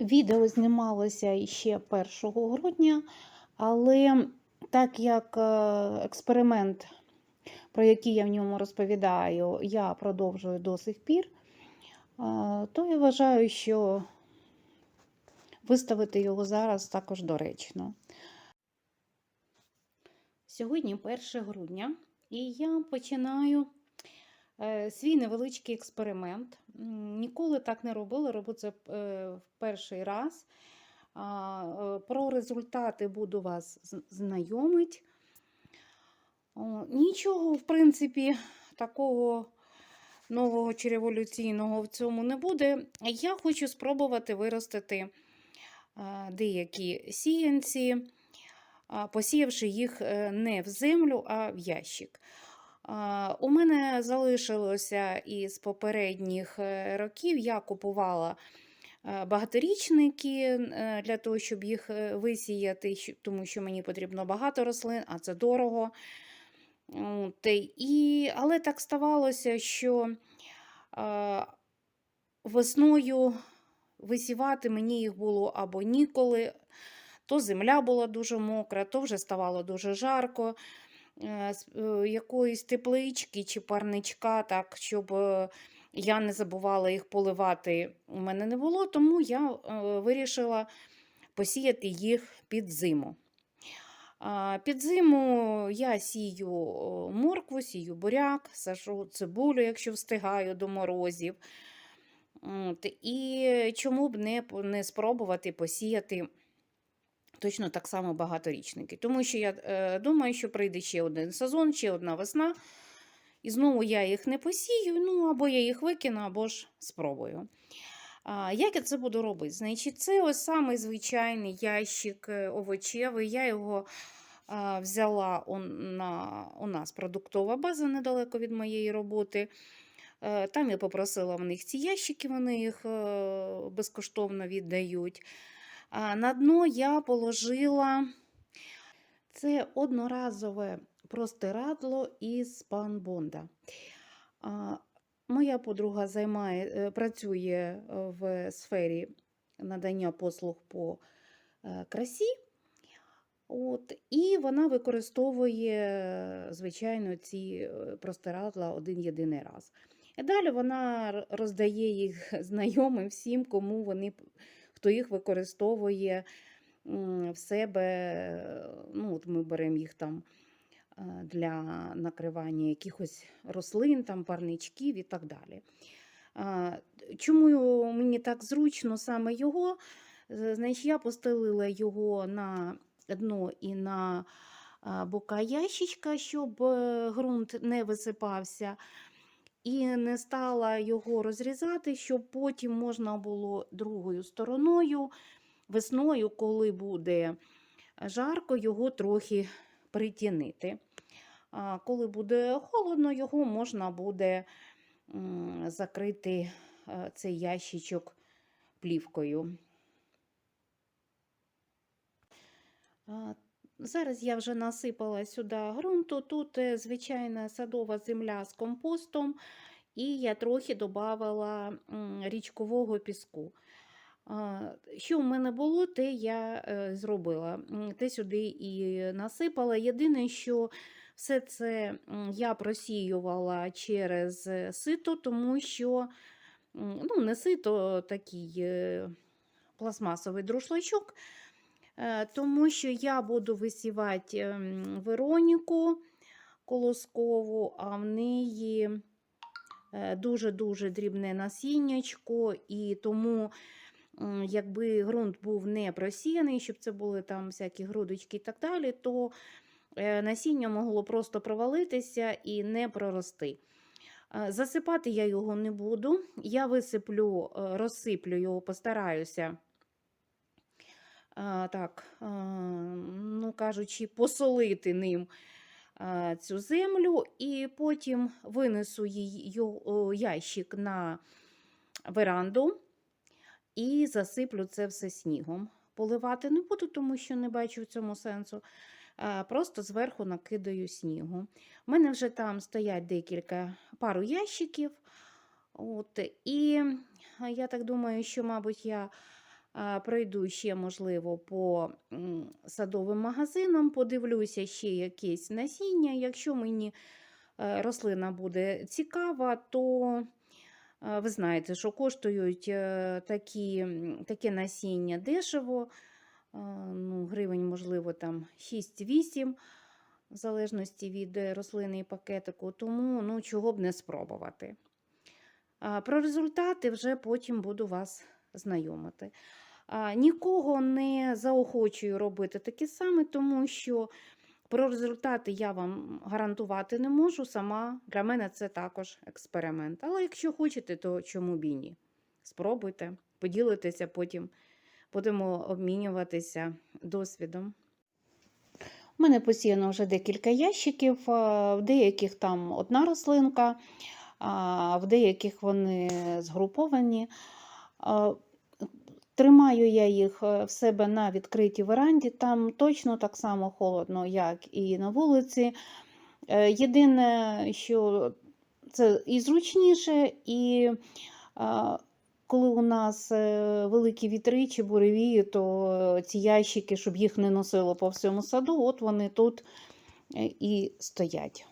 Відео знімалося ще 1 грудня, але так як е, експеримент, про який я в ньому розповідаю, я продовжую до сих пір, е, то я вважаю, що виставити його зараз також доречно. Сьогодні 1 грудня, і я починаю свій невеличкий експеримент. Ніколи так не робила, це е, в перший раз. Е, Про результати буду вас знайомить. Нічого, в принципі, такого нового чи революційного в цьому не буде. Я хочу спробувати виростити е, деякі сіянці, посіявши їх е, не в землю, а в ящик. У мене залишилося із попередніх е, років. Я купувала е, багаторічники е, для того, щоб їх висіяти, тому що мені потрібно багато рослин, а це дорого. І, але так ставалося, що весною висівати мені їх було або ніколи, то земля була дуже мокра, то вже ставало дуже жарко. Е, е, Якоїсь теплички чи парничка, так, щоб е, я не забувала їх поливати, у мене не було, тому я вирішила посіяти їх під зиму. Під зиму я сію моркву, сію буряк, сажу цибулю, якщо встигаю до морозів. І чому б не спробувати посіяти точно так само багаторічники. Тому що я е, думаю, що прийде ще один сезон, ще одна весна. І знову я їх не посію, ну або я їх викину, або ж спробую. А, як я це буду робити? Значить, це ось самий звичайний ящик е, овочевий. Я його а, взяла он, на, у нас продуктова база недалеко від моєї роботи. Е, Там я попросила в них ці ящики, вони їх безкоштовно віддають. На дно я положила це одноразове простирадло із панбонда. Моя подруга займає, е, працює е, в сфері надання послуг по е, красі. От, і вона використовує, звичайно, ці простирадла один єдиний раз. І далі вона роздає їх знайомим всім, кому вони, хто їх використовує в себе. Ну, от ми беремо їх там е, для накривання якихось рослин, там, парничків і так далі. Чому мені так зручно саме його? Значить, я постелила його на дно і на бока ящичка, щоб е, ґрунт не висипався. І не стала його розрізати, щоб потім можна було другою стороною, весною, коли буде жарко, його трохи притінити. А коли буде холодно, його можна буде закрити е, цей ящичок плівкою. Зараз я вже насипала сюди ґрунту. Тут е, звичайна садова земля з компостом, і я трохи додавала річкового піску. Що в мене було, те я е, зробила. Те сюди і насипала. Єдине, що все це я просіювала через сито, тому що ну, не сито, такий е, пластмасовий друшлачок, тому що я буду висівати ем, Вероніку колоскову, а в неї е, дуже-дуже дрібне насіннячко, і тому, якби ґрунт був не просіяний, щоб це були там всякі грудочки і так далі, то е, насіння могло просто провалитися і не прорости. Е, Засипати я його не буду. Я висиплю, е, розсиплю його, постараюся. Так, е, ну кажучи, посолити ним е, цю землю, і потім винесу її ящик на веранду і засиплю це все снігом. Поливати не буду, тому що не бачу в цьому сенсу. Е, Просто зверху накидаю снігу. У мене вже там стоять декілька пару ящиків. От, і я так думаю, що, мабуть, я Пройду ще, можливо, по садовим магазинам, подивлюся ще якесь насіння. Якщо мені е, рослина буде цікава, то е, ви знаєте, що коштують е, такі, таке насіння дешево, е, ну, гривень, можливо, там 6-8, в залежності від е, рослини і пакетику, тому ну, чого б не спробувати. Про результати вже потім буду вас знайомити. Нікого не заохочую робити таке саме, тому що про результати я вам гарантувати не можу. Сама для мене це також експеримент. Але якщо хочете, то чому б і ні? Спробуйте, поділитеся потім, будемо обмінюватися досвідом. У мене посіяно вже декілька ящиків, в деяких там одна рослинка, в деяких вони згруповані. Тримаю я їх е, в себе на відкритій веранді, там точно так само холодно, як і на вулиці. Е, Єдине, що це і зручніше, і коли у нас е, великі вітри чи буревії, то ці ящики, щоб їх не носило по всьому саду, от вони тут і стоять.